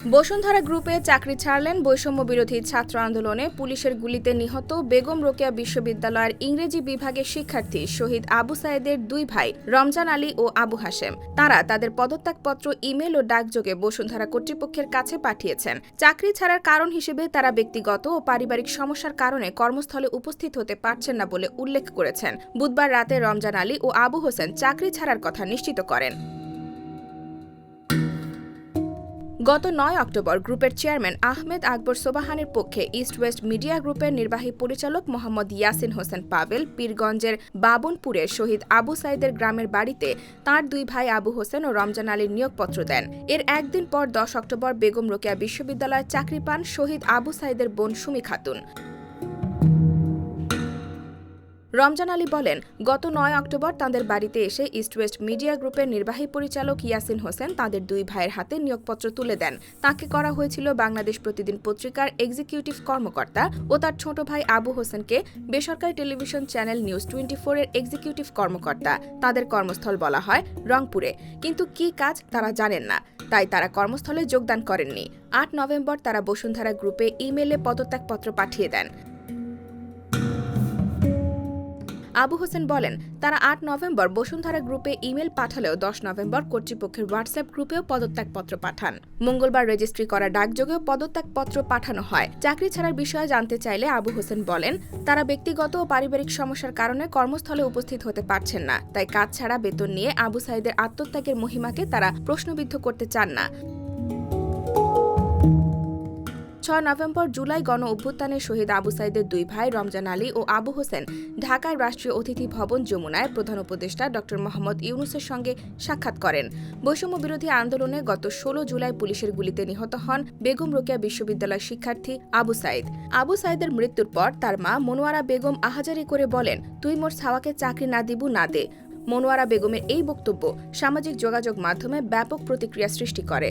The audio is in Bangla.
বসুন্ধরা গ্রুপে চাকরি ছাড়লেন বৈষম্য বিরোধী ছাত্র আন্দোলনে পুলিশের গুলিতে নিহত বেগম রোকেয়া বিশ্ববিদ্যালয়ের ইংরেজি বিভাগের শিক্ষার্থী শহীদ আবু সায়েদের দুই ভাই রমজান আলী ও আবু হাসেম তারা তাদের পদত্যাগপত্র, ইমেল ও ডাকযোগে বসুন্ধরা কর্তৃপক্ষের কাছে পাঠিয়েছেন। চাকরি ছাড়ার কারণ হিসেবে তারা ব্যক্তিগত ও পারিবারিক সমস্যার কারণে কর্মস্থলে উপস্থিত হতে পারছেন না বলে উল্লেখ করেছেন। বুধবার রাতে রমজান আলী ও আবু হোসেন চাকরি ছাড়ার কথা নিশ্চিত করেন। গত নয় অক্টোবর গ্রুপের চেয়ারম্যান আহমেদ আকবর সোবাহানের পক্ষে ইস্ট ওয়েস্ট মিডিয়া গ্রুপের নির্বাহী পরিচালক মোহাম্মদ ইয়াসিন হোসেন পাবেল পীরগঞ্জের বাবনপুরের শহীদ আবু সাইদের গ্রামের বাড়িতে তার দুই ভাই আবু হোসেন ও রমজান আলীর নিয়োগপত্র দেন। এর একদিন পর দশ অক্টোবর বেগম রোকেয়া বিশ্ববিদ্যালয়ে চাকরি পান শহীদ আবু সাইদের বোন সুমি খাতুন। রমজান আলী বলেন, গত নয় অক্টোবর তাঁদের বাড়িতে এসে ইস্ট ওয়েস্ট মিডিয়া গ্রুপের নির্বাহী পরিচালক ইয়াসিন হোসেন তাদের দুই ভাইয়ের হাতে নিয়োগপত্র তুলে দেন। তাকে করা হয়েছিল বাংলাদেশ প্রতিদিন পত্রিকার এক্সিকিউটিভ কর্মকর্তা ও তার ছোট ভাই আবু হোসেনকে বেসরকারি টেলিভিশন চ্যানেল নিউজ টোয়েন্টি ফোরের এক্সিকিউটিভ কর্মকর্তা। তাদের কর্মস্থল বলা হয় রংপুরে। কিন্তু কি কাজ তারা জানেন না। তাই তারা কর্মস্থলে যোগদান করেননি। আট নভেম্বর তারা বসুন্ধরা গ্রুপে ইমেলে পদত্যাগপত্র পাঠিয়ে দেন। আবু হোসেন বলেন, তারা আট নভেম্বর বসুন্ধরা গ্রুপে ইমেল পাঠালেও দশ নভেম্বর কর্তৃপক্ষের হোয়াটসঅ্যাপ গ্রুপেও পদত্যাগপত্র পাঠান। মঙ্গলবার রেজিস্ট্রি করা ডাকযোগেও পদত্যাগপত্র পাঠানো হয়। চাকরি ছাড়ার বিষয়ে জানতে চাইলে আবু হোসেন বলেন, তারা ব্যক্তিগত ও পারিবারিক সমস্যার কারণে কর্মস্থলে উপস্থিত হতে পারছেন না। তাই কাজ ছাড়া বেতন নিয়ে আবু সাইদের আত্মত্যাগের মহিমাকে তারা প্রশ্নবিদ্ধ করতে চান না। ছয় নভেম্বর জুলাই গণ অভ্যুত্থানে শহীদ আবু সাইদের দুই ভাই রমজান আলী ও আবু হোসেন ঢাকার রাষ্ট্রীয় অতিথি ভবন যমুনায় প্রধান উপদেষ্টা ড মোহাম্মদ ইউনুসের সঙ্গে সাক্ষাৎ করেন। বৈষম্য বিরোধী আন্দোলনে গত ষোলো জুলাই পুলিশের গুলিতে নিহত হন বেগম রোকেয়া বিশ্ববিদ্যালয় শিক্ষার্থী আবু সাইদ। আবু সাইদের মৃত্যুর পর তার মা মনোয়ারা বেগম আহাজারি করে বলেন, তুই মোর ছাওয়াকে চাকরি না দিবু, না দে। মনোয়ারা বেগমের এই বক্তব্য সামাজিক যোগাযোগ মাধ্যমে ব্যাপক প্রতিক্রিয়া সৃষ্টি করে।